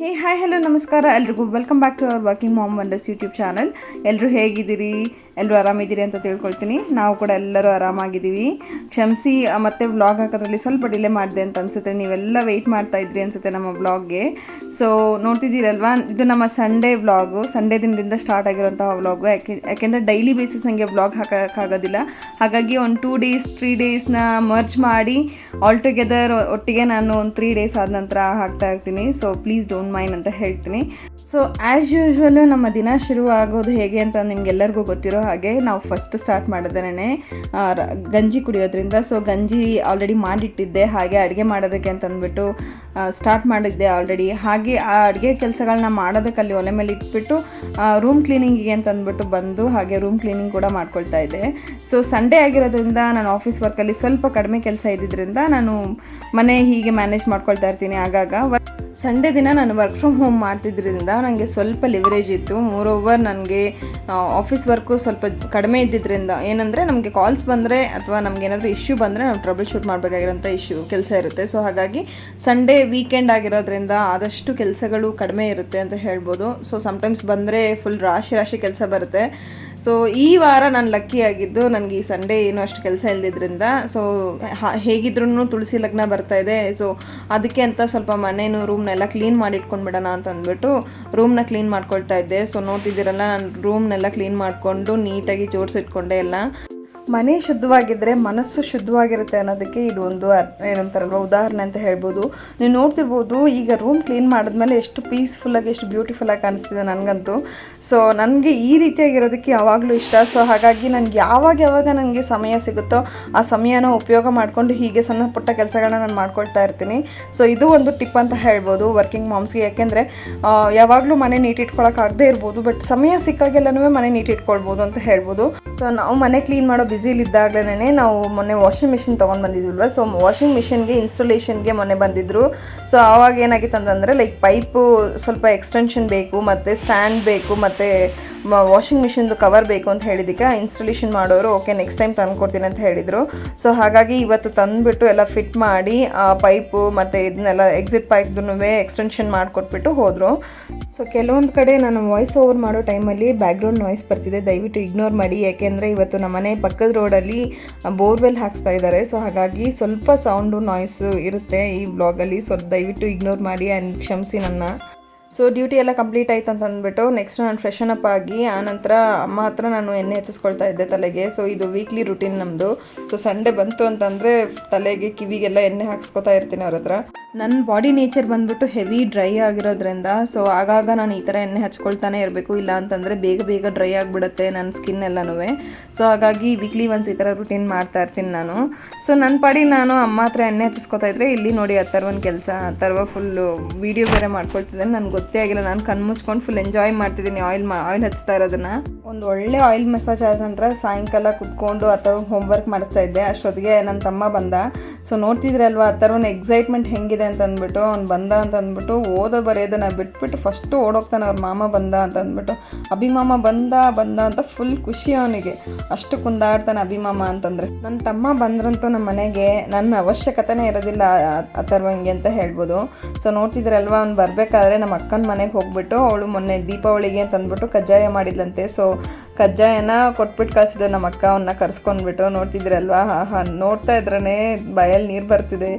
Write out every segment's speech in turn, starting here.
ಹೇ hi hello ನಮಸ್ಕಾರ ಎಲ್ರಿಗೂ. Welcome back to our working mom wonders YouTube channel ಎಲ್ಲರೂ ಹೇಗಿದ್ದೀರಿ? ಎಲ್ಲರೂ ಆರಾಮಿದ್ದೀರಿ ಅಂತ ತಿಳ್ಕೊಳ್ತೀನಿ. ನಾವು ಕೂಡ ಎಲ್ಲರೂ ಆರಾಮಾಗಿದ್ದೀವಿ. ಕ್ಷಮಿಸಿ ಮತ್ತೆ ವ್ಲಾಗ್ ಹಾಕೋದ್ರಲ್ಲಿ ಸ್ವಲ್ಪ ಡಿಲೇ ಮಾಡಿದೆ ಅಂತ ಅನ್ಸುತ್ತೆ. ನೀವೆಲ್ಲ ವೆಯ್ಟ್ ಮಾಡ್ತಾ ಇದ್ರಿ ಅನಿಸುತ್ತೆ ನಮ್ಮ ವ್ಲಾಗ್ಗೆ ಸೊ ನೋಡ್ತಿದ್ದೀರಲ್ವಾ? ಇದು ನಮ್ಮ ಸಂಡೇ ವ್ಲಾಗು ಸಂಡೇ ದಿನದಿಂದ ಸ್ಟಾರ್ಟ್ ಆಗಿರೋಂತಹ ವ್ಲಾಗು ಯಾಕೆ, ಯಾಕೆಂದರೆ ಡೈಲಿ ಬೇಸಿಸ್ ನನಗೆ ವ್ಲಾಗ್ ಹಾಕೋಕ್ಕಾಗೋದಿಲ್ಲ. ಹಾಗಾಗಿ ಒಂದು ಟೂ ಡೇಸ್ ತ್ರೀ ಡೇಸ್ನ ಮರ್ಜ್ ಮಾಡಿ ಆಲ್ ಟುಗೆದರ್ ಒಟ್ಟಿಗೆ ನಾನು ಒಂದು ತ್ರೀ ಡೇಸ್ ಆದ ನಂತರ ಹಾಕ್ತಾ ಇರ್ತೀನಿ. ಸೊ ಪ್ಲೀಸ್ ಡೋಂಟ್ ಮೈಂಡ್ ಅಂತ ಹೇಳ್ತೀನಿ. ಸೊ ಆ್ಯಸ್ ಯೂಶ್ವಲ್ ನಮ್ಮ ದಿನ ಶುರು ಆಗೋದು ಹೇಗೆ ಅಂತ ನಿಮ್ಗೆಲ್ಲರಿಗೂ ಗೊತ್ತಿರೋ ಹಾಗೆ ನಾವು ಫಸ್ಟ್ ಸ್ಟಾರ್ಟ್ ಮಾಡಿದ್ದೇನೆ ಗಂಜಿ ಕುಡಿಯೋದ್ರಿಂದ. ಸೊ ಗಂಜಿ ಆಲ್ರೆಡಿ ಮಾಡಿಟ್ಟಿದ್ದೆ, ಹಾಗೆ ಅಡುಗೆ ಮಾಡೋದಕ್ಕೆ ಅಂತ ಅಂದ್ಬಿಟ್ಟು ಸ್ಟಾರ್ಟ್ ಮಾಡಿದ್ದೆ ಆಲ್ರೆಡಿ ಹಾಗೆ ಆ ಅಡುಗೆ ಕೆಲಸಗಳನ್ನ ಮಾಡೋದಕ್ಕೆ ಅಲ್ಲಿ ಒಲೆ ಮೇಲೆ ಇಟ್ಬಿಟ್ಟು ರೂಮ್ ಕ್ಲೀನಿಂಗಿಗೆ ಅಂತ ಅಂದ್ಬಿಟ್ಟು ಬಂದು ಹಾಗೆ ರೂಮ್ ಕ್ಲೀನಿಂಗ್ ಕೂಡ ಮಾಡ್ಕೊಳ್ತಾ ಇದ್ದೆ. ಸೊ ಸಂಡೇ ಆಗಿರೋದ್ರಿಂದ ನಾನು ಆಫೀಸ್ ವರ್ಕಲ್ಲಿ ಸ್ವಲ್ಪ ಕಡಿಮೆ ಕೆಲಸ ಇದ್ದಿದ್ದರಿಂದ ನಾನು ಮನೆ ಹೀಗೆ ಮ್ಯಾನೇಜ್ ಮಾಡ್ಕೊಳ್ತಾ ಇರ್ತೀನಿ ಆಗಾಗ. ಸಂಡೇ ದಿನ ನಾನು ವರ್ಕ್ ಫ್ರಮ್ ಹೋಮ್ ಮಾಡ್ತಿದ್ರಿಂದ ನನಗೆ ಸ್ವಲ್ಪ ಲಿವರೇಜ್ ಇತ್ತು. ಮೋರ್ ಓವರ್ ನನಗೆ ಆಫೀಸ್ ವರ್ಕು ಸ್ವಲ್ಪ ಕಡಿಮೆ ಇದ್ದಿದ್ದರಿಂದ ಏನಂದರೆ ನಮಗೆ ಕಾಲ್ಸ್ ಬಂದರೆ ಅಥವಾ ನಮ್ಗೆ ಏನಾದರೂ ಇಶ್ಯೂ ಬಂದರೆ ನಾವು ಟ್ರಬಲ್ ಶೂಟ್ ಮಾಡಬೇಕಾಗಿರೋಂಥ ಇಶ್ಯೂ ಕೆಲಸ ಇರುತ್ತೆ. ಸೊ ಹಾಗಾಗಿ ಸಂಡೇ ವೀಕೆಂಡ್ ಆಗಿರೋದ್ರಿಂದ ಆದಷ್ಟು ಕೆಲಸಗಳು ಕಡಿಮೆ ಇರುತ್ತೆ ಅಂತ ಹೇಳ್ಬೋದು. ಸೊ ಸಮ್ಟೈಮ್ಸ್ ಬಂದರೆ ಫುಲ್ ರಾಶಿ ರಾಶಿ ಕೆಲಸ ಬರುತ್ತೆ. ಸೊ ಈ ವಾರ ನಾನು ಲಕ್ಕಿ ಆಗಿದ್ದು ನನಗೆ ಈ ಸಂಡೇ ಏನು ಅಷ್ಟು ಕೆಲಸ ಇಲ್ಲದಿದ್ದರಿಂದ ಸೊ ಹೇಗಿದ್ರೂ ತುಳಸಿ ಲಗ್ನ ಬರ್ತಾ ಇದೆ. ಸೊ ಅದಕ್ಕೆ ಅಂತ ಸ್ವಲ್ಪ ಮನೇನು ರೂಮ್ನೆಲ್ಲ ಕ್ಲೀನ್ ಮಾಡಿ ಇಟ್ಕೊಂಡ್ಬಿಡೋಣ ಅಂತ ಅಂದ್ಬಿಟ್ಟು ರೂಮ್ನ ಕ್ಲೀನ್ ಮಾಡ್ಕೊಳ್ತಾ ಇದ್ದೆ. ಸೊ ನೋಡ್ತಿದ್ದೀರಲ್ಲ, ನಾನು ರೂಮ್ನೆಲ್ಲ ಕ್ಲೀನ್ ಮಾಡಿಕೊಂಡು ನೀಟಾಗಿ ಜೋಡಿಸಿಟ್ಕೊಂಡೆ ಎಲ್ಲ. ಮನೆ ಶುದ್ಧವಾಗಿದ್ದರೆ ಮನಸ್ಸು ಶುದ್ಧವಾಗಿರುತ್ತೆ ಅನ್ನೋದಕ್ಕೆ ಇದು ಒಂದು ಏನಂತಾರಲ್ವ ಉದಾಹರಣೆ ಅಂತ ಹೇಳ್ಬೋದು. ನೀವು ನೋಡ್ತಿರ್ಬೋದು, ಈಗ ರೂಮ್ ಕ್ಲೀನ್ ಮಾಡಿದ್ಮೇಲೆ ಎಷ್ಟು ಪೀಸ್ಫುಲ್ಲಾಗಿ ಎಷ್ಟು ಬ್ಯೂಟಿಫುಲ್ಲಾಗಿ ಕಾಣಿಸ್ತಿದೆ ನನಗಂತೂ. ಸೊ ನನಗೆ ಈ ರೀತಿಯಾಗಿರೋದಕ್ಕೆ ಯಾವಾಗಲೂ ಇಷ್ಟ. ಸೊ ಹಾಗಾಗಿ ನನಗೆ ಯಾವಾಗ ಯಾವಾಗ ನನಗೆ ಸಮಯ ಸಿಗುತ್ತೋ, ಆ ಸಮಯನ ಉಪಯೋಗ ಮಾಡಿಕೊಂಡು ಹೀಗೆ ಸಣ್ಣ ಪುಟ್ಟ ಕೆಲಸಗಳನ್ನ ನಾನು ಮಾಡ್ಕೊಳ್ತಾ ಇರ್ತೀನಿ. ಸೊ ಇದು ಒಂದು ಟಿಪ್ ಅಂತ ಹೇಳ್ಬೋದು ವರ್ಕಿಂಗ್ ಮಾಮ್ಸ್ಗೆ ಯಾಕೆಂದರೆ ಯಾವಾಗಲೂ ಮನೆ ನೀಟ್ ಇಟ್ಕೊಳಕ್ಕಾಗದೇ ಇರ್ಬೋದು ಬಟ್ ಸಮಯ ಸಿಕ್ಕಾಗೆಲ್ಲನೂ ಮನೆ ನೀಟ್ ಇಟ್ಕೊಳ್ಬೋದು ಅಂತ ಹೇಳ್ಬೋದು. ಸೊ ನಾವು ಮನೆ ಕ್ಲೀನ್ ಮಾಡೋ ಬ್ಯುಸಿಲಿದ್ದಾಗಲೇ ನಾವು ಮೊನ್ನೆ ವಾಷಿಂಗ್ ಮಿಷಿನ್ ತೊಗೊಂಡು ಬಂದಿದ್ವಲ್ವ ಸೊ ವಾಷಿಂಗ್ ಮಿಷಿನ್ಗೆ ಇನ್ಸ್ಟಾಲೇಷನ್ಗೆ ಮೊನ್ನೆ ಬಂದಿದ್ದರು ಸೊ ಆವಾಗ ಏನಾಗಿತ್ತು ಅಂತಂದರೆ ಲೈಕ್ ಪೈಪು ಸ್ವಲ್ಪ ಎಕ್ಸ್ಟೆನ್ಷನ್ ಬೇಕು, ಮತ್ತು ಸ್ಟ್ಯಾಂಡ್ ಬೇಕು, ಮತ್ತು ವಾಷಿಂಗ್ ಮಿಷಿನ್ದು ಕವರ್ ಬೇಕು ಅಂತ ಹೇಳಿದ್ದಕ್ಕೆ ಇನ್ಸ್ಟಾಲೇಷನ್ ಮಾಡೋರು ಓಕೆ ನೆಕ್ಸ್ಟ್ ಟೈಮ್ ತಂದು ಕೊಡ್ತೀನಿ ಅಂತ ಹೇಳಿದರು. ಸೊ ಹಾಗಾಗಿ ಇವತ್ತು ತಂದುಬಿಟ್ಟು ಎಲ್ಲ ಫಿಟ್ ಮಾಡಿ, ಆ ಪೈಪು ಮತ್ತು ಇದನ್ನೆಲ್ಲ ಎಕ್ಸಿಟ್ ಪೈಪ್ದೂ ಎಕ್ಸ್ಟೆನ್ಷನ್ ಮಾಡಿಕೊಟ್ಬಿಟ್ಟು ಹೋದರು. ಸೊ ಕೆಲವೊಂದು ಕಡೆ ನಾನು ವಾಯ್ಸ್ ಓವರ್ ಮಾಡೋ ಟೈಮಲ್ಲಿ ಬ್ಯಾಕ್ಗ್ರೌಂಡ್ ನಾಯ್ಸ್ ಬರ್ತಿದೆ. ದಯವಿಟ್ಟು ಇಗ್ನೋರ್ ಮಾಡಿ. ಯಾಕೆಂದರೆ ಇವತ್ತು ನಮ್ಮ ಮನೆ ಪಕ್ಕದ ರೋಡಲ್ಲಿ ಬೋರ್ವೆಲ್ ಹಾಕ್ಸ್ತಾ ಇದ್ದಾರೆ. ಸೊ ಹಾಗಾಗಿ ಸ್ವಲ್ಪ ಸೌಂಡು ನಾಯ್ಸು ಇರುತ್ತೆ ಈ ಬ್ಲಾಗಲ್ಲಿ ಸೊ ದಯವಿಟ್ಟು ಇಗ್ನೋರ್ ಮಾಡಿ ಆ್ಯಂಡ್ ಕ್ಷಮಿಸಿ ನನ್ನ ಸೊ ಡ್ಯೂಟಿ ಎಲ್ಲ ಕಂಪ್ಲೀಟ್ ಆಯ್ತು ಅಂತ ಅಂದ್ಬಿಟ್ಟು ನೆಕ್ಸ್ಟ್ ನಾನು ಫ್ರೆಶನ್ ಅಪ್ ಆಗಿ ಆನಂತರ ಅಮ್ಮ ಹತ್ರ ನಾನು ಎಣ್ಣೆ ಹಚ್ಚಿಸ್ಕೊಳ್ತಾ ಇದ್ದೆ ತಲೆಗೆ. ಸೊ ಇದು ವೀಕ್ಲಿ ರುಟೀನ್ ನಮ್ಮದು ಸೊ ಸಂಡೆ ಬಂತು ಅಂತಂದರೆ ತಲೆಗೆ ಕಿವಿಗೆಲ್ಲ ಎಣ್ಣೆ ಹಾಕ್ಸ್ಕೊತಾ ಇರ್ತೀನಿ ಅವ್ರ ಹತ್ರ. ನನ್ನ ಬಾಡಿ ನೇಚರ್ ಬಂದ್ಬಿಟ್ಟು ಹೆವಿ ಡ್ರೈ ಆಗಿರೋದ್ರಿಂದ ಸೊ ಆಗಾಗ ನಾನು ಈ ಥರ ಎಣ್ಣೆ ಹಚ್ಕೊಳ್ತಾನೆ ಇರಬೇಕು. ಇಲ್ಲ ಅಂತಂದರೆ ಬೇಗ ಬೇಗ ಡ್ರೈ ಆಗಿಬಿಡುತ್ತೆ ನನ್ನ ಸ್ಕಿನ್ ಎಲ್ಲನೂ. ಸೊ ಹಾಗಾಗಿ ವೀಕ್ಲಿ ಒನ್ಸ್ ಈ ಥರ ರುಟೀನ್ ಮಾಡ್ತಾ ಇರ್ತೀನಿ ನಾನು. ಸೊ ನನ್ನ ಪಾಡಿ ನಾನು ಅಮ್ಮ ಹತ್ರ ಎಣ್ಣೆ ಹಚ್ಚಿಸ್ಕೊತಾ ಇದ್ರೆ, ಇಲ್ಲಿ ನೋಡಿ ಅಥರ್ವನ್ ಕೆಲಸ ಅಥರ್ವ ಫುಲ್ಲು ವೀಡಿಯೋ ಬೇರೆ ಮಾಡ್ಕೊಳ್ತಿದ್ದೇನೆ. ನನಗೆ ಗೊತ್ತೇ ಆಗಿಲ್ಲ. ನಾನು ಕಣ್ಣು ಮುಚ್ಕೊಂಡು ಫುಲ್ ಎಂಜಾಯ್ ಮಾಡ್ತಿದ್ದೀನಿ ಆಯಿಲ್ ಆಯಿಲ್ ಹಚ್ತಾ ಇರೋದನ್ನ. ಒಂದು ಒಳ್ಳೆ ಆಯಿಲ್ ಮಸಾಜ್ ಆದ ನಂತರ ಸಾಯಂಕಾಲ ಕುತ್ಕೊಂಡು ಆ ಥರ ಹೋಮ್ವರ್ಕ್ ಮಾಡಿಸ್ತಾ ಇದ್ದೆ. ಅಷ್ಟೊತ್ತಿಗೆ ನನ್ನ ತಮ್ಮ ಬಂದ. ಸೊ ನೋಡ್ತಿದ್ರಲ್ವಾ ಅಥರ್ವನ ಎಕ್ಸೈಟ್ಮೆಂಟ್ ಹೆಂಗಿದೆ ಅಂತ ಅಂದ್ಬಿಟ್ಟು, ಅವ್ನು ಬಂದ ಅಂತ ಅಂದ್ಬಿಟ್ಟು, ಓದೋ ಬರೆಯೋದನ್ನು ಬಿಟ್ಬಿಟ್ಟು ಫಸ್ಟು ಓಡೋಗ್ತಾನೆ ಅವ್ರ ಮಾಮ ಬಂದ ಅಂತ ಅಂದ್ಬಿಟ್ಟು, ಅಭಿಮಾಮ ಬಂದ ಬಂದ ಅಂತ ಫುಲ್ ಖುಷಿ ಅವನಿಗೆ. ಅಷ್ಟು ಕುಂದಾಡ್ತಾನೆ ಅಭಿಮಾಮ ಅಂತಂದ್ರೆ. ನನ್ನ ತಮ್ಮ ಬಂದ್ರಂತೂ ನಮ್ಮ ಮನೆಗೆ ನನ್ನ ಅವಶ್ಯಕತೆನೇ ಇರೋದಿಲ್ಲ, ಆ ಥರವಂಗೆ ಅಂತ ಹೇಳ್ಬೋದು. ಸೊ ನೋಡ್ತಿದ್ರಲ್ವಾ ಅವ್ನು ಬರಬೇಕಾದ್ರೆ ನಮ್ಮ ಅಕ್ಕನ ಮನೆಗೆ ಹೋಗ್ಬಿಟ್ಟು ಅವಳು ಮೊನ್ನೆ ದೀಪಾವಳಿಗೆ ಅಂತ ಅಂದ್ಬಿಟ್ಟು ಕಜ್ಜಾಯ ಮಾಡಿದ್ಲಂತೆ. ಸೊ ಕಜ್ಜಾಯನ ಕೊಟ್ಬಿಟ್ಟು ಕಳಿಸಿದ್ರು ನಮ್ಮ ಅಕ್ಕ ಅವನ್ನ ಕರ್ಸ್ಕೊಂಡ್ಬಿಟ್ಟು ನೋಡ್ತಿದ್ರಲ್ವಾ? ಹಾ ಹಾ ನೋಡ್ತಾ ಇದ್ರೇ ಬಯಲ್ ನೀರು ಬರ್ತಿದೆ.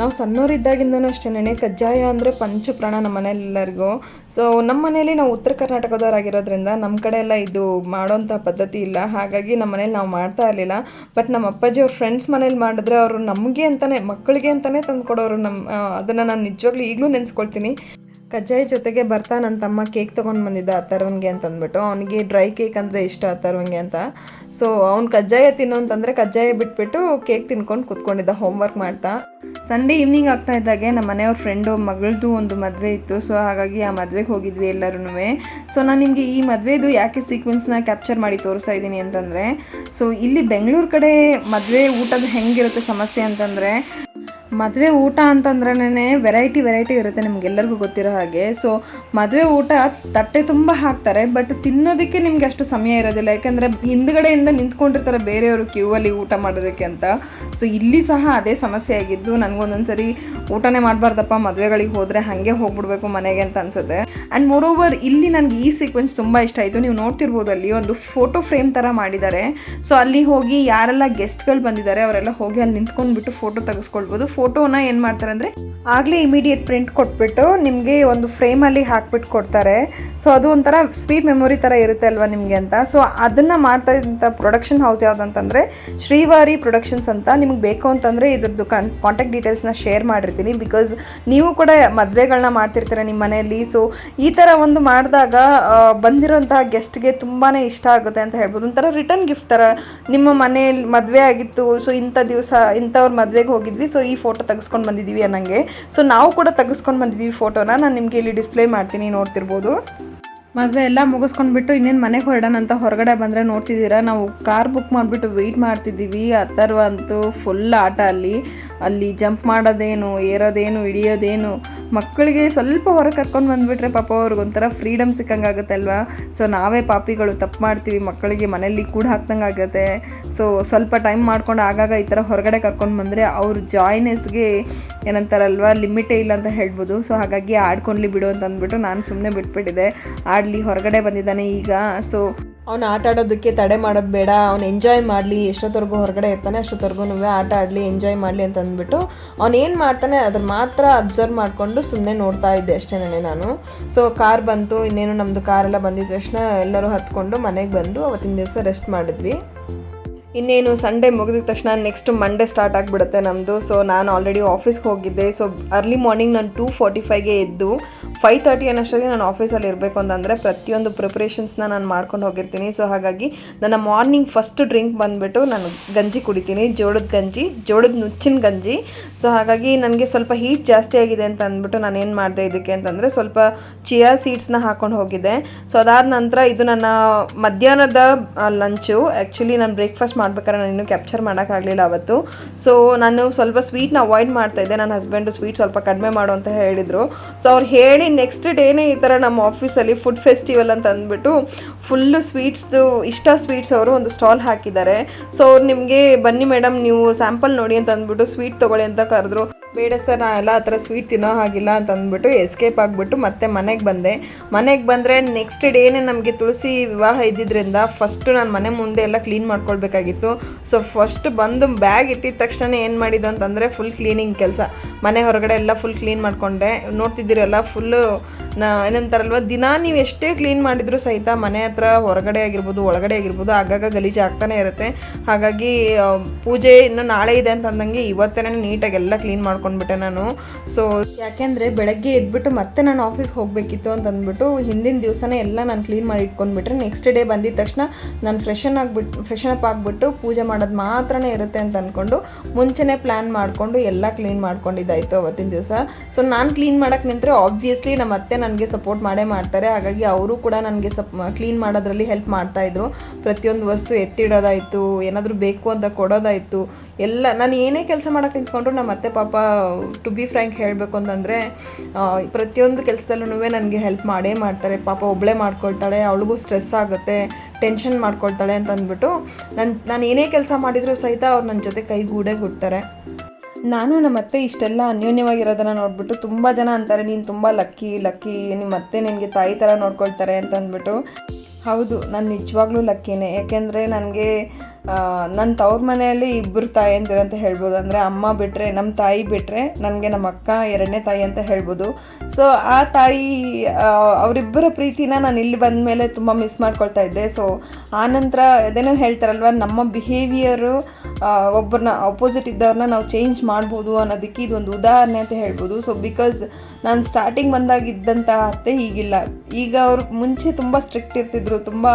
ನಾವು ಸಣ್ಣವರಿದ್ದಾಗಿಂದನೂ ಅಷ್ಟೇ ಕಜ್ಜಾಯ ಅಂದರೆ ಪಂಚಪ್ರಾಣ ನಮ್ಮ ಮನೆಯಲ್ಲೆಲ್ಲರಿಗೂ ಸೊ ನಮ್ಮ ಮನೇಲಿ ನಾವು ಉತ್ತರ ಕರ್ನಾಟಕದವರಾಗಿರೋದ್ರಿಂದ ನಮ್ಮ ಕಡೆ ಎಲ್ಲ ಇದು ಮಾಡೋಂಥ ಪದ್ಧತಿ ಇಲ್ಲ. ಹಾಗಾಗಿ ನಮ್ಮ ಮನೇಲಿ ನಾವು ಮಾಡ್ತಾ ಇರಲಿಲ್ಲ. ಬಟ್ ನಮ್ಮ ಅಪ್ಪಾಜಿ ಅವ್ರ ಫ್ರೆಂಡ್ಸ್ ಮನೇಲಿ ಮಾಡಿದ್ರೆ ಅವರು ನಮಗೆ ಅಂತಲೇ ಮಕ್ಕಳಿಗೆ ಅಂತಲೇ ತಂದು ಕೊಡೋರು ನಮ್ಮ ಅದನ್ನು ನಾನು ನಿಜವಾಗ್ಲೂ ಈಗಲೂ ನೆನೆಸ್ಕೊಳ್ತೀನಿ. ಕಜ್ಜಾಯ ಜೊತೆಗೆ ಬರ್ತಾ ನನ್ನ ತಮ್ಮ ಕೇಕ್ ತೊಗೊಂಡು ಬಂದಿದ್ದ ತರವಂಗೆ ಅಂತ ಅಂದ್ಬಿಟ್ಟು ಅವನಿಗೆ ಡ್ರೈ ಕೇಕ್ ಅಂದರೆ ಇಷ್ಟ ತರವಂಗೆ ಅಂತ. ಸೊ ಅವ್ನು ಕಜ್ಜಾಯ ತಿನ್ನೋ ಅಂತಂದರೆ ಕಜ್ಜಾಯ ಬಿಟ್ಬಿಟ್ಟು ಕೇಕ್ ತಿನ್ಕೊಂಡು ಕೂತ್ಕೊಂಡಿದ್ದ ಹೋಮ್ವರ್ಕ್ ಮಾಡ್ತಾ. ಸಂಡೇ ಈವ್ನಿಂಗ್ ಆಗ್ತಾ ಇದ್ದಾಗೆ ನಮ್ಮ ಮನೆಯವ್ರ ಫ್ರೆಂಡು ಮಗಳದು ಒಂದು ಮದುವೆ ಇತ್ತು. ಸೊ ಹಾಗಾಗಿ ಆ ಮದುವೆಗೆ ಹೋಗಿದ್ವಿ ಎಲ್ಲರೂ ಸೊ ನಾನು ನಿಮಗೆ ಈ ಮದುವೆದು ಯಾಕೆ ಸೀಕ್ವೆನ್ಸ್ನ ಕ್ಯಾಪ್ಚರ್ ಮಾಡಿ ತೋರಿಸ್ತಾ ಇದ್ದೀನಿ ಅಂತಂದರೆ ಸೊ ಇಲ್ಲಿ ಬೆಂಗಳೂರು ಕಡೆ ಮದುವೆ ಊಟದ ಹೆಂಗಿರುತ್ತೆ ಸಮಸ್ಯೆ ಅಂತಂದರೆ ಮದುವೆ ಊಟ ಅಂತಂದ್ರೇ ವೆರೈಟಿ ವೆರೈಟಿ ಇರುತ್ತೆ ನಿಮ್ಗೆಲ್ಲರಿಗೂ ಗೊತ್ತಿರೋ ಹಾಗೆ. ಸೊ ಮದುವೆ ಊಟ ತಟ್ಟೆ ತುಂಬ ಹಾಕ್ತಾರೆ ಬಟ್ ತಿನ್ನೋದಕ್ಕೆ ನಿಮ್ಗೆ ಅಷ್ಟು ಸಮಯ ಇರೋದಿಲ್ಲ. ಯಾಕಂದ್ರೆ ಹಿಂದ್ಗಡೆಯಿಂದ ನಿಂತ್ಕೊಂಡಿರ್ತಾರೆ ಬೇರೆಯವರು ಕ್ಯೂ ಅಲ್ಲಿ ಊಟ ಮಾಡೋದಕ್ಕೆ ಅಂತ. ಸೊ ಇಲ್ಲಿ ಸಹ ಅದೇ ಸಮಸ್ಯೆ ಆಗಿದ್ದು, ನನಗೊಂದೊಂದ್ಸರಿ ಊಟನೇ ಮಾಡಬಾರ್ದಪ್ಪ, ಮದುವೆಗಳಿಗೆ ಹೋದರೆ ಹಾಗೆ ಹೋಗ್ಬಿಡ್ಬೇಕು ಮನೆಗೆ ಅಂತ ಅನ್ಸುತ್ತೆ. ಆ್ಯಂಡ್ ಮೋರ್ ಓವರ್ ಇಲ್ಲಿ ನನಗೆ ಈ ಸೀಕ್ವೆನ್ಸ್ ತುಂಬ ಇಷ್ಟ ಆಯಿತು. ನೀವು ನೋಡ್ತಿರ್ಬೋದು ಅಲ್ಲಿ ಒಂದು ಫೋಟೋ ಫ್ರೇಮ್ ಥರ ಮಾಡಿದ್ದಾರೆ. ಸೊ ಅಲ್ಲಿ ಹೋಗಿ ಯಾರೆಲ್ಲ ಗೆಸ್ಟ್ಗಳು ಬಂದಿದ್ದಾರೆ, ಅವರೆಲ್ಲ ಹೋಗಿ ಅಲ್ಲಿ ನಿಂತ್ಕೊಂಡ್ಬಿಟ್ಟು ಫೋಟೋ ತೆಗೆಸ್ಕೊಳ್ಬೋದು. ಫೋಟೋನ ಏನು ಮಾಡ್ತಾರೆ ಅಂದರೆ ಆಗಲೇ ಇಮಿಡಿಯೇಟ್ ಪ್ರಿಂಟ್ ಕೊಟ್ಬಿಟ್ಟು ನಿಮಗೆ ಒಂದು ಫ್ರೇಮಲ್ಲಿ ಹಾಕ್ಬಿಟ್ಟು ಕೊಡ್ತಾರೆ. ಸೊ ಅದು ಒಂಥರ ಸ್ವೀಟ್ ಮೆಮೊರಿ ಥರ ಇರುತ್ತೆ ಅಲ್ವಾ ನಿಮಗೆ ಅಂತ. ಸೊ ಅದನ್ನು ಮಾಡ್ತಾ ಇದ್ದಂಥ ಪ್ರೊಡಕ್ಷನ್ ಹೌಸ್ ಯಾವುದಂತಂದರೆ ಶ್ರೀವಾರಿ ಪ್ರೊಡಕ್ಷನ್ಸ್ ಅಂತ ನಿಮ್ಗೆ ಬೇಕು ಅಂತಂದರೆ ಇದ್ರದ್ದು ಕಾನ್ ಕಾಂಟ್ಯಾಕ್ಟ್ ಡೀಟೇಲ್ಸ್ನ ಶೇರ್ ಮಾಡಿರ್ತೀನಿ. ಬಿಕಾಸ್ ನೀವು ಕೂಡ ಮದುವೆಗಳನ್ನ ಮಾಡ್ತಿರ್ತೀರ ನಿಮ್ಮ ಮನೆಯಲ್ಲಿ. ಸೊ ಈ ಥರ ಒಂದು ಮಾಡಿದಾಗ ಬಂದಿರೋಂತಹ ಗೆಸ್ಟ್ಗೆ ತುಂಬಾ ಇಷ್ಟ ಆಗುತ್ತೆ ಅಂತ ಹೇಳ್ಬೋದು. ಒಂಥರ ರಿಟರ್ನ್ ಗಿಫ್ಟ್ ಥರ ನಿಮ್ಮ ಮನೆಯಲ್ಲಿ ಮದುವೆ ಆಗಿತ್ತು. ಸೊ ಇಂಥ ದಿವಸ, ಇಂಥವ್ರ ಮದುವೆಗೆ ಹೋಗಿದ್ವಿ. ಸೊ ಈ ತೆಗೆಸ್ಕೊಂಡು ಬಂದಿದ್ದೀವಿ ಅನ್ನಂಗೆ. ಸೊ ನಾವು ಕೂಡ ತೆಗೆಸ್ಕೊಂಡು ಬಂದಿದ್ದೀವಿ ಫೋಟೋನ. ನಾನು ನಿಮಗೆ ಇಲ್ಲಿ ಡಿಸ್ಪ್ಲೇ ಮಾಡ್ತೀನಿ, ನೋಡ್ತಿರ್ಬೋದು. ಮದುವೆ ಎಲ್ಲ ಮುಗಿಸ್ಕೊಂಡ್ಬಿಟ್ಟು ಇನ್ನೇನು ಮನೆಗೆ ಹೊರಡೋಣ ಅಂತ ಹೊರಗಡೆ ಬಂದರೆ ನೋಡ್ತಿದ್ದೀರಾ? ನಾವು ಕಾರ್ ಬುಕ್ ಮಾಡಿಬಿಟ್ಟು ವೆಯ್ಟ್ ಮಾಡ್ತಿದ್ದೀವಿ. ಅಥರ್ವ ಅಂತೂ ಫುಲ್ ಆಟ ಅಲ್ಲಿ. ಅಲ್ಲಿ ಜಂಪ್ ಮಾಡೋದೇನು, ಏರೋದೇನು, ಹಿಡಿಯೋದೇನು. ಮಕ್ಕಳಿಗೆ ಸ್ವಲ್ಪ ಹೊರಗೆ ಕರ್ಕೊಂಡು ಬಂದುಬಿಟ್ರೆ ಪಾಪ ಅವ್ರಿಗೊಂಥರ ಫ್ರೀಡಮ್ ಸಿಕ್ಕಂಗೆ ಅಲ್ವಾ ಸೊ ನಾವೇ ಪಾಪಿಗಳು, ತಪ್ಪು ಮಾಡ್ತೀವಿ, ಮಕ್ಕಳಿಗೆ ಮನೆಯಲ್ಲಿ ಕೂಡ ಆಗುತ್ತೆ ಸೊ ಸ್ವಲ್ಪ ಟೈಮ್ ಮಾಡ್ಕೊಂಡು ಆಗಾಗ ಈ ಥರ ಹೊರಗಡೆ ಕರ್ಕೊಂಡು ಬಂದರೆ ಅವ್ರ ಜಾಯ್ನೆಸ್ಗೆ ಏನಂತಾರಲ್ವಾ ಲಿಮಿಟೇ ಇಲ್ಲ ಅಂತ ಹೇಳ್ಬೋದು. ಸೊ ಹಾಗಾಗಿ ಆಡ್ಕೊಂಡ್ಲಿ ಬಿಡು ಅಂತ ಅಂದ್ಬಿಟ್ಟು ನಾನು ಸುಮ್ಮನೆ ಬಿಟ್ಬಿಟ್ಟಿದ್ದೆ. ಆಡಲಿ, ಹೊರಗಡೆ ಬಂದಿದ್ದಾನೆ ಈಗ. ಸೊ ಅವ್ನು ಆಟ ಆಡೋದಕ್ಕೆ ತಡೆ ಮಾಡೋದು ಬೇಡ, ಅವ್ನು ಎಂಜಾಯ್ ಮಾಡಲಿ, ಎಷ್ಟೊತ್ತವರೆಗೂ ಹೊರಗಡೆ ಇರ್ತಾನೆ, ಅಷ್ಟೊತ್ತವರೆಗೂ ಆಟ ಆಡಲಿ ಎಂಜಾಯ್ ಮಾಡಲಿ ಅಂತ ಅಂದ್ಬಿಟ್ಟು ಅವ್ನು ಏನು ಮಾಡ್ತಾನೆ ಅದ್ರ ಮಾತ್ರ ಅಬ್ಸರ್ವ್ ಮಾಡಿಕೊಂಡು ಸುಮ್ಮನೆ ನೋಡ್ತಾ ಇದ್ದೆ ಅಷ್ಟೇ ನಾನು ಸೊ ಕಾರ್ ಬಂತು, ಇನ್ನೇನು ನಮ್ಮದು ಕಾರೆಲ್ಲ ಬಂದಿದ್ದ ತಕ್ಷಣ ಎಲ್ಲರೂ ಹತ್ಕೊಂಡು ಮನೆಗೆ ಬಂದು ಅವತ್ತಿನ ದಿವಸ ರೆಸ್ಟ್ ಮಾಡಿದ್ವಿ. ಇನ್ನೇನು ಸಂಡೇ ಮುಗಿದ ತಕ್ಷಣ ನೆಕ್ಸ್ಟ್ ಮಂಡೇ ಸ್ಟಾರ್ಟ್ ಆಗಿಬಿಡುತ್ತೆ ನಮ್ಮದು ಸೊ ನಾನು ಆಲ್ರೆಡಿ ಆಫೀಸ್ಗೆ ಹೋಗಿದ್ದೆ. ಸೊ ಅರ್ಲಿ ಮಾರ್ನಿಂಗ್ ನಾನು ಟೂ ಫಾರ್ಟಿ ಫೈವ್ಗೆ ಎದ್ದು ಫೈವ್ ತರ್ಟಿ ಅನ್ನೋಷ್ಟೊತ್ತಿಗೆ ನಾನು ಆಫೀಸಲ್ಲಿ ಇರಬೇಕು ಅಂತಂದರೆ ಪ್ರತಿಯೊಂದು ಪ್ರಿಪ್ರೇಷನ್ಸ್ನ ನಾನು ಮಾಡ್ಕೊಂಡು ಹೋಗಿರ್ತೀನಿ. ಸೊ ಹಾಗಾಗಿ ನನ್ನ ಮಾರ್ನಿಂಗ್ ಫಸ್ಟ್ ಡ್ರಿಂಕ್ ಬಂದುಬಿಟ್ಟು ನಾನು ಗಂಜಿ ಕುಡಿತೀನಿ. ಜೋಳದ ಗಂಜಿ, ಜೋಳದ ನುಚ್ಚಿನ ಗಂಜಿ. ಸೊ ಹಾಗಾಗಿ ನನಗೆ ಸ್ವಲ್ಪ ಹೀಟ್ ಜಾಸ್ತಿ ಆಗಿದೆ ಅಂತ ಅಂದ್ಬಿಟ್ಟು ನಾನು ಏನು ಮಾಡಿದೆ ಇದಕ್ಕೆ ಅಂತಂದರೆ ಸ್ವಲ್ಪ ಚಿಯಾ ಸೀಡ್ಸ್ನ ಹಾಕ್ಕೊಂಡು ಹೋಗಿದ್ದೆ. ಸೊ ಅದಾದ ನಂತರ ಇದು ನನ್ನ ಮಧ್ಯಾಹ್ನದ ಲಂಚು ಆ್ಯಕ್ಚುಲಿ ನಾನು ಬ್ರೇಕ್ಫಾಸ್ಟ್ ಮಾಡ್ಬೇಕಾದ್ರೆ ನಾನು ಇನ್ನೂ ಕ್ಯಾಪ್ಚರ್ ಮಾಡೋಕ್ಕಾಗಲಿಲ್ಲ ಅವತ್ತು. ಸೊ ನಾನು ಸ್ವಲ್ಪ ಸ್ವೀಟ್ನ ಅವಾಯ್ಡ್ ಮಾಡ್ತಾ ಇದ್ದೆ. ನನ್ನ ಹಸ್ಬೆಂಡು ಸ್ವೀಟ್ ಸ್ವಲ್ಪ ಕಡಿಮೆ ಮಾಡು ಅಂತ ಹೇಳಿದರು. ಸೊ ಅವ್ರು ಹೇಳಿ ನೆಕ್ಸ್ಟ್ ಡೇನೇ ಈ ಥರ ನಮ್ಮ ಆಫೀಸಲ್ಲಿ ಫುಡ್ ಫೆಸ್ಟಿವಲ್ ಅಂತ ಅಂದ್ಬಿಟ್ಟು ಫುಲ್ಲು ಸ್ವೀಟ್ಸ್ದು ಇಷ್ಟ ಸ್ವೀಟ್ಸ್ ಅವರು ಒಂದು ಸ್ಟಾಲ್ ಹಾಕಿದ್ದಾರೆ. ಸೊ ಅವ್ರು ನಿಮಗೆ ಬನ್ನಿ ಮೇಡಮ್, ನೀವು ಸ್ಯಾಂಪಲ್ ನೋಡಿ ಅಂತ ಅಂದ್ಬಿಟ್ಟು ಸ್ವೀಟ್ ತೊಗೊಳ್ಳಿ ಅಂತ ಕರೆದ್ರು. ಬೇಡ ಸರ್, ನಾ ಎಲ್ಲ ಆ ಥರ ಸ್ವೀಟ್ ತಿನ್ನೋ ಹಾಗಿಲ್ಲ ಅಂತ ಅಂದ್ಬಿಟ್ಟು ಎಸ್ಕೇಪ್ ಆಗಿಬಿಟ್ಟು ಮತ್ತೆ ಮನೆಗೆ ಬಂದೆ. ಮನೆಗೆ ಬಂದರೆ ನೆಕ್ಸ್ಟ್ ಡೇನೇ ನಮಗೆ ತುಳಸಿ ವಿವಾಹ ಇದ್ದಿದ್ದರಿಂದ ಫಸ್ಟು ನಾನು ಮನೆ ಮುಂದೆ ಎಲ್ಲ ಕ್ಲೀನ್ ಮಾಡ್ಕೊಳ್ಬೇಕಾಗಿತ್ತು. ಸೊ ಫಸ್ಟ್ ಬಂದು ಬ್ಯಾಗ್ ಇಟ್ಟಿದ ತಕ್ಷಣ ಏನು ಮಾಡಿದ್ದು ಅಂತಂದರೆ ಫುಲ್ ಕ್ಲೀನಿಂಗ್ ಕೆಲಸ. ಮನೆ ಹೊರಗಡೆ ಎಲ್ಲ ಫುಲ್ ಕ್ಲೀನ್ ಮಾಡಿಕೊಂಡೆ. ನೋಡ್ತಿದ್ದೀರಲ್ಲ ಫುಲ್ಲು ನಾ, ಏನಂತಾರಲ್ವ, ದಿನ ನೀವು ಎಷ್ಟೇ ಕ್ಲೀನ್ ಮಾಡಿದರೂ ಸಹಿತ ಮನೆ ಹತ್ರ ಹೊರಗಡೆ ಆಗಿರ್ಬೋದು, ಒಳಗಡೆ ಆಗಿರ್ಬೋದು, ಆಗಾಗ ಗಲೀಜು ಆಗ್ತಾನೆ ಇರುತ್ತೆ. ಹಾಗಾಗಿ ಪೂಜೆ ಇನ್ನು ನಾಳೆ ಇದೆ ಅಂತ ಅಂದಂಗೆ ಇವತ್ತೇ ನೀಟಾಗಿ ಎಲ್ಲ ಕ್ಲೀನ್ ಮಾಡ್ಕೊಂಡ್ಬಿಟ್ಟೆ ನಾನು. ಸೊ ಯಾಕೆಂದರೆ ಬೆಳಗ್ಗೆ ಎದ್ಬಿಟ್ಟು ಮತ್ತೆ ನಾನು ಆಫೀಸ್ಗೆ ಹೋಗಬೇಕಿತ್ತು ಅಂತ ಅಂದ್ಬಿಟ್ಟು ಹಿಂದಿನ ದಿವಸನೇ ಎಲ್ಲ ನಾನು ಕ್ಲೀನ್ ಮಾಡಿ ಇಟ್ಕೊಂಡ್ಬಿಟ್ರೆ ನೆಕ್ಸ್ಟ್ ಡೇ ಬಂದಿದ ತಕ್ಷಣ ನಾನು ಫ್ರೆಶನ್ ಆಗಿಬಿಟ್ಟು ಫ್ರೆಶನ್ ಅಪ್ ಆಗಿಬಿಟ್ಟು ಪೂಜೆ ಮಾಡೋದು ಮಾತ್ರನೇ ಇರುತ್ತೆ ಅಂತ ಅಂದ್ಕೊಂಡು ಮುಂಚೆನೇ ಪ್ಲ್ಯಾನ್ ಮಾಡಿಕೊಂಡು ಎಲ್ಲ ಕ್ಲೀನ್ ಮಾಡ್ಕೊಂಡಿದ್ದಾಯಿತು ಅವತ್ತಿನ ದಿವಸ. ಸೊ ನಾನು ಕ್ಲೀನ್ ಮಾಡೋಕ್ಕೆ ನಿಂತರೆ ಆಬ್ವಿಯಸ್ಲಿ ನಮ್ಮ ಅತ್ತೆ ನನಗೆ ಸಪೋರ್ಟ್ ಮಾಡೇ ಮಾಡ್ತಾರೆ. ಹಾಗಾಗಿ ಅವರು ಕೂಡ ನನಗೆ ಸಪ್, ಕ್ಲೀನ್ ಮಾಡೋದ್ರಲ್ಲಿ ಹೆಲ್ಪ್ ಮಾಡ್ತಾಯಿದ್ರು ಪ್ರತಿಯೊಂದು ವಸ್ತು ಎತ್ತಿಡೋದಾಯಿತು, ಏನಾದರೂ ಬೇಕು ಅಂತ ಕೊಡೋದಾಯಿತು, ಎಲ್ಲ, ನಾನು ಏನೇ ಕೆಲಸ ಮಾಡೋಕೆ ನಿಂತ್ಕೊಂಡ್ರು ನಮ್ಮ ಅತ್ತೆ ಪಾಪ ಟು ಬಿ ಫ್ರ್ಯಾಂಕ್ ಹೇಳಬೇಕು ಅಂತಂದರೆ ಪ್ರತಿಯೊಂದು ಕೆಲಸದಲ್ಲೂ ನನಗೆ ಹೆಲ್ಪ್ ಮಾಡೇ ಮಾಡ್ತಾರೆ. ಪಾಪ ಒಬ್ಬಳೇ ಮಾಡ್ಕೊಳ್ತಾಳೆ, ಅವಳಿಗೂ ಸ್ಟ್ರೆಸ್ ಆಗುತ್ತೆ, ಟೆನ್ಷನ್ ಮಾಡ್ಕೊಳ್ತಾಳೆ ಅಂತ ಅಂದ್ಬಿಟ್ಟು ನನ್ನ ನಾನು ಏನೇ ಕೆಲಸ ಮಾಡಿದರೂ ಸಹಿತ ಅವ್ರು ನನ್ನ ಜೊತೆ ಕೈಗೂಡೇ ಗುಡ್ತಾರೆ. ನಾನು ನಮ್ಮ ಅತ್ತೆ ಇಷ್ಟೆಲ್ಲ ಅನ್ಯೋನ್ಯವಾಗಿರೋದನ್ನ ನೋಡ್ಬಿಟ್ಟು ತುಂಬ ಜನ ಅಂತಾರೆ, ನೀನು ತುಂಬ ಲಕ್ಕಿ ಲಕ್ಕಿ ನಿಮ್ಮ ಅತ್ತೆ ನಿನಗೆ ತಾಯಿ ಥರ ನೋಡ್ಕೊಳ್ತಾರೆ ಅಂತ ಅಂದ್ಬಿಟ್ಟು. ಹೌದು, ನಾನು ನಿಜವಾಗ್ಲೂ ಲಕ್ಕಿನೇ ಯಾಕೆಂದರೆ ನನಗೆ ನನ್ನ ತವ್ರ ಮನೆಯಲ್ಲಿ ಇಬ್ಬರು ತಾಯಂದಿರು ಅಂತ ಹೇಳ್ಬೋದು. ಅಂದರೆ ಅಮ್ಮ ಬಿಟ್ಟರೆ ನಮ್ಮ ತಾಯಿ ಬಿಟ್ಟರೆ ನನಗೆ ನಮ್ಮ ಅಕ್ಕ ಎರಡನೇ ತಾಯಿ ಅಂತ ಹೇಳ್ಬೋದು. ಸೊ ಆ ತಾಯಿ ಅವರಿಬ್ಬರ ಪ್ರೀತಿನ ನಾನು ಇಲ್ಲಿ ಬಂದ ಮೇಲೆ ತುಂಬ ಮಿಸ್ ಮಾಡ್ಕೊಳ್ತಾ ಇದ್ದೆ. ಸೊ ಆನಂತರ ಅದೇನೋ ಹೇಳ್ತಾರಲ್ವ, ನಮ್ಮ ಬಿಹೇವಿಯರು ಒಬ್ಬರನ್ನ ಅಪೋಸಿಟ್ ಇದ್ದವ್ರನ್ನ ನಾವು ಚೇಂಜ್ ಮಾಡ್ಬೋದು ಅನ್ನೋದಕ್ಕೆ ಇದೊಂದು ಉದಾಹರಣೆ ಅಂತ ಹೇಳ್ಬೋದು. ಸೊ ಬಿಕಾಸ್ ನಾನು ಸ್ಟಾರ್ಟಿಂಗ್ ಬಂದಾಗ ಇದ್ದಂಥ ಅತ್ತೆ ಈಗಿಲ್ಲ ಈಗ ಅವ್ರು ಮುಂಚೆ ತುಂಬ ಸ್ಟ್ರಿಕ್ಟ್ ಇರ್ತಿದ್ರು, ತುಂಬ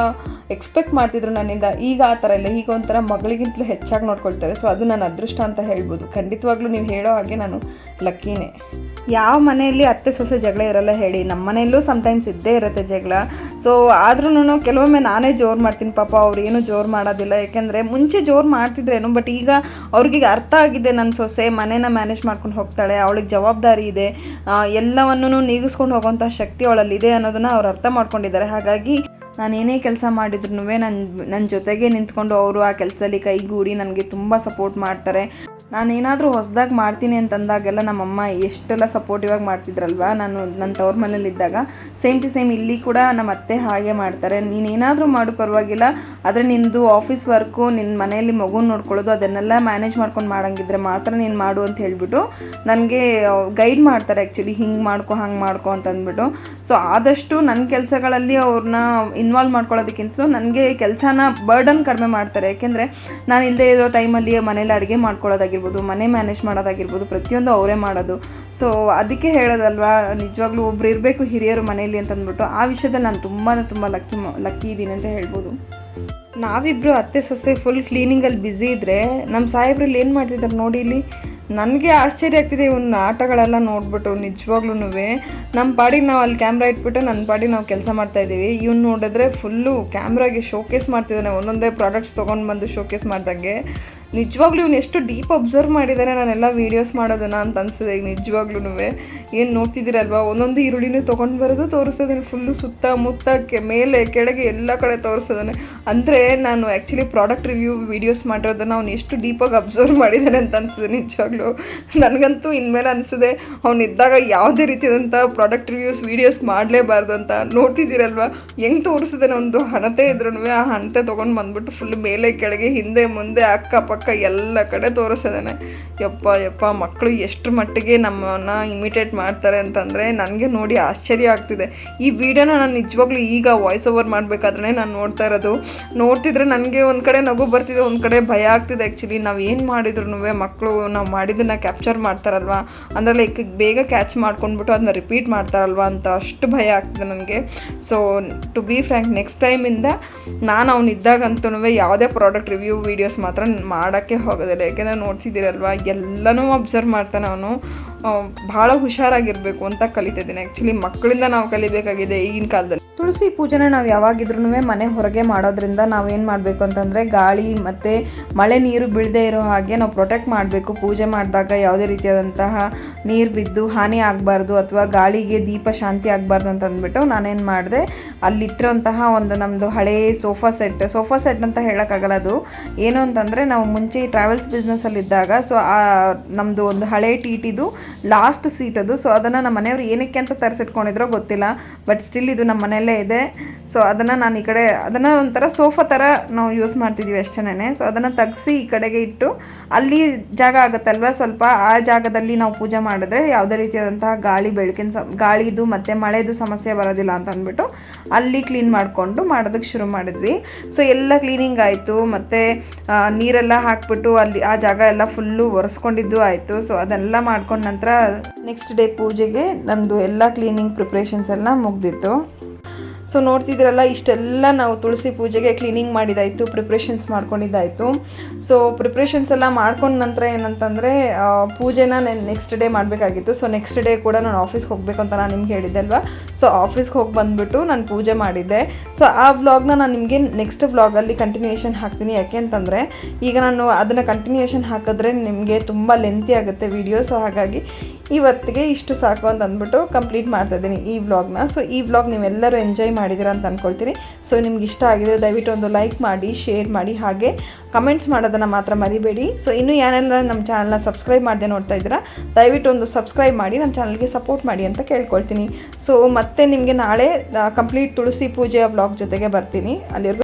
ಎಕ್ಸ್ಪೆಕ್ಟ್ ಮಾಡ್ತಿದ್ರು ನನ್ನಿಂದ. ಈಗ ಆ ಥರ ಇಲ್ಲ. ಈಗ ಒಂಥರ ಮಗಳಿಗಿಂತಲೂ ಹೆಚ್ಚಾಗಿ ನೋಡ್ಕೊಳ್ತಾರೆ. ಸೊ ಅದು ನನ್ನ ಅದೃಷ್ಟ ಅಂತ ಹೇಳ್ಬೋದು. ಖಂಡಿತವಾಗ್ಲೂ ನೀವು ಹೇಳೋ ಹಾಗೆ ನಾನು ಲಕ್ಕಿನೇ. ಯಾವ ಮನೆಯಲ್ಲಿ ಅತ್ತೆ ಸೊಸೆ ಜಗಳ ಇರಲ್ಲ ಹೇಳಿ. ನಮ್ಮ ಮನೆಯಲ್ಲೂ ಸಮ್ಟೈಮ್ಸ್ ಇದ್ದೇ ಇರುತ್ತೆ ಜಗಳ. ಸೊ ಆದ್ರೂ ಕೆಲವೊಮ್ಮೆ ನಾನೇ ಜೋರು ಮಾಡ್ತೀನಿ. ಪಾಪ ಅವ್ರು ಏನು ಜೋರು ಮಾಡೋದಿಲ್ಲ. ಯಾಕೆಂದರೆ ಮುಂಚೆ ಜೋರು ಮಾಡ್ತಿದ್ರೇನು ಬಟ್ ಈಗ ಅವ್ರಿಗೆ ಅರ್ಥ ಆಗಿದೆ ನನ್ನ ಸೊಸೆ, ಮನೇನ ಮ್ಯಾನೇಜ್ ಮಾಡ್ಕೊಂಡು ಹೋಗ್ತಾಳೆ, ಅವಳಿಗೆ ಜವಾಬ್ದಾರಿ ಇದೆ. ಎಲ್ಲವನ್ನೂ ನೀಗಿಸ್ಕೊಂಡು ಹೋಗೋಂಥ ಶಕ್ತಿ ಅವಳಲ್ಲಿದೆ ಅನ್ನೋದನ್ನು ಅವ್ರು ಅರ್ಥ ಮಾಡ್ಕೊಂಡಿದ್ದಾರೆ. ಹಾಗಾಗಿ ನಾನು ಏನೇ ಕೆಲಸ ಮಾಡಿದ್ರು ನನ್ನ ನನ್ನ ಜೊತೆಗೆ ನಿಂತ್ಕೊಂಡು ಅವರು ಆ ಕೆಲಸದಲ್ಲಿ ಕೈಗೂಡಿ ನನಗೆ ತುಂಬ ಸಪೋರ್ಟ್ ಮಾಡ್ತಾರೆ. ನಾನೇನಾದರೂ ಹೊಸದಾಗಿ ಮಾಡ್ತೀನಿ ಅಂತಂದಾಗೆಲ್ಲ ನಮ್ಮಮ್ಮ ಎಷ್ಟೆಲ್ಲ ಸಪೋರ್ಟಿವ್ ಆಗಿ ಮಾಡ್ತಿದ್ರಲ್ವ? ನಾನು ನನ್ನ ತವ್ರ ಮನೇಲಿದ್ದಾಗ ಸೇಮ್ ಟು ಸೇಮ್ ಇಲ್ಲಿ ಕೂಡ ನಮ್ಮ ಅತ್ತೆ ಹಾಗೆ ಮಾಡ್ತಾರೆ. ನೀನೇನಾದರೂ ಮಾಡು ಪರವಾಗಿಲ್ಲ. ಆದರೆ ನಿಂದು ಆಫೀಸ್ ವರ್ಕು ನಿನ್ನ ಮನೆಯಲ್ಲಿ ಮಗು ನೋಡ್ಕೊಳ್ಳೋದು, ಅದನ್ನೆಲ್ಲ ಮ್ಯಾನೇಜ್ ಮಾಡ್ಕೊಂಡು ಮಾಡಂಗಿದ್ರೆ ಮಾತ್ರ ನೀನು ಮಾಡು ಅಂತ ಹೇಳಿಬಿಟ್ಟು ನನಗೆ ಗೈಡ್ ಮಾಡ್ತಾರೆ ಆ್ಯಕ್ಚುಲಿ ಹಿಂಗೆ ಮಾಡ್ಕೊ, ಹಂಗೆ ಮಾಡ್ಕೊ ಅಂತ ಅಂದ್ಬಿಟ್ಟು. ಸೊ ಆದಷ್ಟು ನನ್ನ ಕೆಲಸಗಳಲ್ಲಿ ಅವ್ರನ್ನ ಇನ್ವಾಲ್ವ್ ಮಾಡ್ಕೊಳ್ಳೋದಕ್ಕಿಂತ ನನಗೆ ಕೆಲಸನ ಬರ್ಡನ್ ಕಡಿಮೆ ಮಾಡ್ತಾರೆ. ಯಾಕೆಂದರೆ ನಾನು ಇಲ್ಲದೆ ಇರೋ ಟೈಮಲ್ಲಿ ಮನೇಲಿ ಅಡುಗೆ ಮಾಡ್ಕೊಳ್ಳೋದಾಗಿರ್ಬೋದು ಮನೆ ಮ್ಯಾನೇಜ್ ಮಾಡೋದಾಗಿರ್ಬೋದು, ಪ್ರತಿಯೊಂದು ಅವರೇ ಮಾಡೋದು. ಸೊ ಅದಕ್ಕೆ ಹೇಳೋದಲ್ವಾ, ನಿಜವಾಗ್ಲೂ ಒಬ್ರು ಇರಬೇಕು ಹಿರಿಯರು ಮನೆಯಲ್ಲಿ ಅಂತ ಅಂದ್ಬಿಟ್ಟು ಆ ವಿಷಯದಲ್ಲಿ ನಾನು ತುಂಬಾ ತುಂಬ ಲಕ್ಕಿ ಲಕ್ಕಿ ಇದ್ದೀನಿ ಅಂತ ಹೇಳ್ಬೋದು. ನಾವಿಬ್ಬರು ಅತ್ತೆ ಸೊಸೆ ಫುಲ್ ಕ್ಲೀನಿಂಗಲ್ಲಿ ಬ್ಯುಸಿ ಇದ್ದರೆ ನಮ್ಮ ಸಾಹೇಬ್ರಲ್ಲಿ ಏನು ಮಾಡ್ತಿದ್ದಾರೆ ನೋಡಿ ಇಲ್ಲಿ? ನನಗೆ ಆಶ್ಚರ್ಯ ಆಗ್ತಿದೆ ಇವನ್ನ ಆಟಗಳೆಲ್ಲ ನೋಡ್ಬಿಟ್ಟು ನಿಜವಾಗ್ಲೂ ನಮ್ಮ ಪಾಡಿಗೆ ನಾವು ಅಲ್ಲಿ ಕ್ಯಾಮ್ರಾ ಇಟ್ಬಿಟ್ಟು ನನ್ನ ಪಾಡಿಗೆ ನಾವು ಕೆಲಸ ಮಾಡ್ತಾ ಇದ್ದೀವಿ. ಇವ್ನು ನೋಡಿದ್ರೆ ಫುಲ್ಲು ಕ್ಯಾಮ್ರಾಗೆ ಶೋಕೇಸ್ ಮಾಡ್ತಿದ್ದಾನೆ ಒಂದೊಂದೇ ಪ್ರಾಡಕ್ಟ್ಸ್ ತೊಗೊಂಡು ಬಂದು ಶೋಕೇಸ್ ಮಾಡ್ದಂಗೆ. ನಿಜವಾಗ್ಲೂ ಇವನು ಎಷ್ಟು ಡೀಪ್ ಅಬ್ಸರ್ವ್ ಮಾಡಿದ್ದಾನೆ ನಾನೆಲ್ಲ ವೀಡಿಯೋಸ್ ಮಾಡೋದನ್ನ ಅಂತ ಅನ್ಸಿದೆ ಈಗ ನಿಜವಾಗ್ಲೂ ಏನು ನೋಡ್ತಿದ್ದೀರಲ್ವಾ? ಒಂದೊಂದು ಈರುಳ್ಳಿನೂ ತೊಗೊಂಡು ಬರೋದು ತೋರಿಸ್ತಿದ್ದಾನೆ ಫುಲ್ಲು ಸುತ್ತ ಮುತ್ತ ಕೆ ಮೇಲೆ, ಕೆಳಗೆ ಎಲ್ಲ ಕಡೆ ತೋರಿಸ್ತಿದ್ದಾನೆ ಅಂದರೆ ನಾನು ಆ್ಯಕ್ಚುಲಿ ಪ್ರಾಡಕ್ಟ್ ರಿವ್ಯೂ ವೀಡಿಯೋಸ್ ಮಾಡಿರೋದನ್ನು ಅವ್ನು ಎಷ್ಟು ಡೀಪಾಗಿ ಅಬ್ಸರ್ವ್ ಮಾಡಿದ್ದಾನೆ ಅಂತ ಅನಿಸಿದೆ ನಿಜವಾಗ್ಲೂ. ನನಗಂತೂ ಇನ್ಮೇಲೆ ಅನಿಸಿದೆ ಇದ್ದಾಗ ಯಾವುದೇ ರೀತಿಯಾದಂಥ ಪ್ರಾಡಕ್ಟ್ ರಿವ್ಯೂಸ್ ವೀಡಿಯೋಸ್ ಮಾಡಲೇಬಾರ್ದು ಅಂತ. ನೋಡ್ತಿದ್ದೀರಲ್ವ? ಹೆಂಗೆ ತೋರಿಸಿದ್ದಾನೆ ಒಂದು ಹಣತೆ ಇದ್ರೂ ಆ ಹಣತೆ ತೊಗೊಂಡು ಬಂದ್ಬಿಟ್ಟು ಫುಲ್ ಮೇಲೆ, ಕೆಳಗೆ, ಹಿಂದೆ, ಮುಂದೆ, ಅಕ್ಕಪಕ್ಕ ಎಲ್ಲ ಕಡೆ ತೋರಿಸಿದಾನೆ. ಯಪ್ಪ ಯಪ್ಪ ಮಕ್ಕಳು ಎಷ್ಟು ಮಟ್ಟಿಗೆ ನಮ್ಮನ್ನ ಇಮಿಟೇಟ್ ಮಾಡ್ತಾರೆ ಅಂತಂದರೆ ನನಗೆ ನೋಡಿ ಆಶ್ಚರ್ಯ ಆಗ್ತಿದೆ. ಈ ವಿಡಿಯೋನ ನಾನು ನಿಜವಾಗ್ಲೂ ಈಗ ವಾಯ್ಸ್ ಓವರ್ ಮಾಡಬೇಕಾದ್ರೆ ನಾನು ನೋಡ್ತಾ ಇರೋದು. ನೋಡ್ತಿದ್ರೆ ನನಗೆ ಒಂದು ಕಡೆ ನಗು ಬರ್ತಿದೆ, ಒಂದು ಕಡೆ ಭಯ ಆಗ್ತಿದೆ ಆ್ಯಕ್ಚುಲಿ ನಾವು ಏನು ಮಾಡಿದ್ರು ಮಕ್ಕಳು ನಾವು ಮಾಡಿದ್ದನ್ನು ಕ್ಯಾಪ್ಚರ್ ಮಾಡ್ತಾರಲ್ವ? ಅಂದರೆ ಲೈಕ್ ಬೇಗ ಕ್ಯಾಚ್ ಮಾಡ್ಕೊಂಡ್ಬಿಟ್ಟು ಅದನ್ನ ರಿಪೀಟ್ ಮಾಡ್ತಾರಲ್ವ ಅಂತ ಅಷ್ಟು ಭಯ ಆಗ್ತಿದೆ ನನಗೆ. So to be frank next ಟೈಮಿಂದ ನಾನು ಅವನಿದ್ದಾಗಂತೂ ಯಾವುದೇ ಪ್ರಾಡಕ್ಟ್ ರಿವ್ಯೂ ವೀಡಿಯೋಸ್ ಮಾತ್ರ ಮಾಡೋಕ್ಕೆ ಹೋಗೋದಿಲ್ಲ. ಯಾಕೆಂದರೆ ನೋಡ್ತಿದ್ದೀರಲ್ವ, ಎಲ್ಲನೂ ಅಬ್ಸರ್ವ್ ಮಾಡ್ತಾನೆ ಅವನು. ಭಾಳ ಹುಷಾರಾಗಿರಬೇಕು ಅಂತ ಕಲಿತಿದ್ದೀನಿ ಆ್ಯಕ್ಚುಲಿ ಮಕ್ಕಳಿಂದ ನಾವು ಕಲಿಬೇಕಾಗಿದೆ ಈಗಿನ ಕಾಲದಲ್ಲಿ. ತುಳಸಿ ಪೂಜೆನ ನಾವು ಯಾವಾಗಿದ್ರೂ ಮನೆ ಹೊರಗೆ ಮಾಡೋದ್ರಿಂದ ನಾವೇನು ಮಾಡಬೇಕು ಅಂತಂದರೆ ಗಾಳಿ ಮತ್ತು ಮಳೆ ನೀರು ಬೀಳದೇ ಇರೋ ಹಾಗೆ ನಾವು ಪ್ರೊಟೆಕ್ಟ್ ಮಾಡಬೇಕು. ಪೂಜೆ ಮಾಡಿದಾಗ ಯಾವುದೇ ರೀತಿಯಾದಂತಹ ನೀರು ಬಿದ್ದು ಹಾನಿ ಆಗಬಾರ್ದು ಅಥವಾ ಗಾಳಿಗೆ ದೀಪ ಶಾಂತಿ ಆಗಬಾರ್ದು ಅಂತ ಅಂದ್ಬಿಟ್ಟು ನಾನೇನು ಮಾಡಿದೆ ಅಲ್ಲಿಟ್ಟಿರೋಂತಹ ಒಂದು ನಮ್ಮದು ಹಳೇ ಸೋಫಾ ಸೆಟ್. ಸೋಫಾ ಸೆಟ್ ಅಂತ ಹೇಳೋಕ್ಕಾಗಲ್ಲ ಅದು. ಏನು ಅಂತಂದರೆ ನಾವು ಮುಂಚೆ ಟ್ರಾವೆಲ್ಸ್ ಬಿಸ್ನೆಸ್ಸಲ್ಲಿದ್ದಾಗ ಸೊ ಆ ನಮ್ಮದು ಒಂದು ಹಳೆ ಟೀಟಿದು ಲಾಸ್ಟ್ ಸೀಟ್ ಅದು. ಸೊ ಅದನ್ನು ನಮ್ಮ ಮನೆಯವರು ಏನಕ್ಕೆ ಅಂತ ತರಿಸಿಟ್ಕೊಂಡಿದ್ರೋ ಗೊತ್ತಿಲ್ಲ. ಬಟ್ ಸ್ಟಿಲ್ ಇದು ನಮ್ಮ ಮನೆಯಲ್ಲೇ ಇದೆ. ಸೊ ಅದನ್ನು ನಾನು ಈ ಕಡೆ, ಅದನ್ನು ಒಂಥರ ಸೋಫಾ ಥರ ನಾವು ಯೂಸ್ ಮಾಡ್ತಿದ್ದೀವಿ ಅಷ್ಟೇ ಸೊ ಅದನ್ನು ತೆಗ್ಸಿ ಈ ಕಡೆಗೆ ಇಟ್ಟು ಅಲ್ಲಿ ಜಾಗ ಆಗುತ್ತಲ್ವ ಸ್ವಲ್ಪ, ಆ ಜಾಗದಲ್ಲಿ ನಾವು ಪೂಜೆ ಮಾಡಿದ್ರೆ ಯಾವುದೇ ರೀತಿಯಾದಂತಹ ಗಾಳಿ ಬೆಳಕಿನ ಸ, ಗಾಳಿದು ಮತ್ತು ಮಳೆದು ಸಮಸ್ಯೆ ಬರೋದಿಲ್ಲ ಅಂತ ಅಂದ್ಬಿಟ್ಟು ಅಲ್ಲಿ ಕ್ಲೀನ್ ಮಾಡಿಕೊಂಡು ಮಾಡೋದಕ್ಕೆ ಶುರು ಮಾಡಿದ್ವಿ. ಸೊ ಎಲ್ಲ ಕ್ಲೀನಿಂಗ್ ಆಯಿತು. ಮತ್ತು ನೀರೆಲ್ಲ ಹಾಕ್ಬಿಟ್ಟು ಅಲ್ಲಿ ಆ ಜಾಗ ಎಲ್ಲ ಫುಲ್ಲು ಒರೆಸ್ಕೊಂಡಿದ್ದು ಆಯಿತು. ಸೊ ಅದೆಲ್ಲ ಮಾಡ್ಕೊಂಡು ನಂತರ ನೆಕ್ಸ್ಟ್ ಡೇ ಪೂಜೆಗೆ ನಂದು ಎಲ್ಲ ಕ್ಲೀನಿಂಗ್ ಪ್ರಿಪ್ರೇಷನ್ಸ್ ಎಲ್ಲ ಮುಗ್ದಿತ್ತು. ಸೊ ನೋಡ್ತಿದ್ದೀರಲ್ಲ, ಇಷ್ಟೆಲ್ಲ ನಾವು ತುಳಸಿ ಪೂಜೆಗೆ ಕ್ಲೀನಿಂಗ್ ಮಾಡಿದಾಯಿತು ಪ್ರಿಪ್ರೇಷನ್ಸ್ ಮಾಡ್ಕೊಂಡಿದ್ದಾಯಿತು. ಸೊ ಪ್ರಿಪ್ರೇಷನ್ಸ್ ಎಲ್ಲ ಮಾಡ್ಕೊಂಡ ನಂತರ ಏನಂತಂದರೆ ಪೂಜೆನ ನಾನು ನೆಕ್ಸ್ಟ್ ಡೇ ಮಾಡಬೇಕಾಗಿತ್ತು. ಸೊ ನೆಕ್ಸ್ಟ್ ಡೇ ಕೂಡ ನಾನು ಆಫೀಸ್ಗೆ ಹೋಗಬೇಕು ಅಂತ ನಾನು ನಿಮ್ಗೆ ಹೇಳಿದ್ದೆ ಅಲ್ವಾ? ಸೊ ಆಫೀಸ್ಗೆ ಹೋಗಿ ಬಂದುಬಿಟ್ಟು ನಾನು ಪೂಜೆ ಮಾಡಿದ್ದೆ. ಸೊ ಆ ವ್ಲಾಗ್ನ ನಾನು ನಿಮಗೆ ನೆಕ್ಸ್ಟ್ ವ್ಲಾಗಲ್ಲಿ ಕಂಟಿನ್ಯೂಯೇಷನ್ ಹಾಕ್ತೀನಿ. ಯಾಕೆ ಅಂತಂದರೆ, ಈಗ ನಾನು ಅದನ್ನು ಕಂಟಿನ್ಯೂಯೇಷನ್ ಹಾಕಿದ್ರೆ ನಿಮಗೆ ತುಂಬ ಲೆಂತಿ ಆಗುತ್ತೆ ವಿಡಿಯೋ ಸೊ ಹಾಗಾಗಿ ಇವತ್ತಿಗೆ ಇಷ್ಟು ಸಾಕು ಅಂತ ಅಂದ್ಬಿಟ್ಟು ಕಂಪ್ಲೀಟ್ ಮಾಡ್ತಾ ಇದ್ದೀನಿ ಈ ವ್ಲಾಗ್ನ ಸೊ ಈ ವ್ಲಾಗ್ ನೀವೆಲ್ಲರೂ ಎಂಜಾಯ್ ಮಾಡಿದ್ದೀರಾ ಅಂತ ಅಂದ್ಕೊಳ್ತೀನಿ ಸೊ ನಿಮ್ಗೆ ಇಷ್ಟ ಆಗಿದೆ ದಯವಿಟ್ಟು ಒಂದು ಲೈಕ್ ಮಾಡಿ ಶೇರ್ ಮಾಡಿ, ಹಾಗೆ ಕಮೆಂಟ್ಸ್ ಮಾಡೋದನ್ನು ಮಾತ್ರ ಮರಿಬೇಡಿ. ಸೊ ಇನ್ನೂ ಯಾರೆಲ್ಲ ನಮ್ಮ ಚಾನಲ್ನ ಸಬ್ಸ್ಕ್ರೈಬ್ ಮಾಡದೆ ನೋಡ್ತಾ ಇದ್ದೀರಾ, ದಯವಿಟ್ಟು ಒಂದು ಸಬ್ಸ್ಕ್ರೈಬ್ ಮಾಡಿ, ನಮ್ಮ ಚಾನಲ್ಗೆ ಸಪೋರ್ಟ್ ಮಾಡಿ ಅಂತ ಕೇಳ್ಕೊಳ್ತೀನಿ. ಸೊ ಮತ್ತೆ ನಿಮಗೆ ನಾಳೆ ಕಂಪ್ಲೀಟ್ ತುಳಸಿ ಪೂಜೆಯ ವ್ಲಾಗ್ ಜೊತೆಗೆ ಬರ್ತೀನಿ. ಅಲ್ಲಿವರೆಗೂ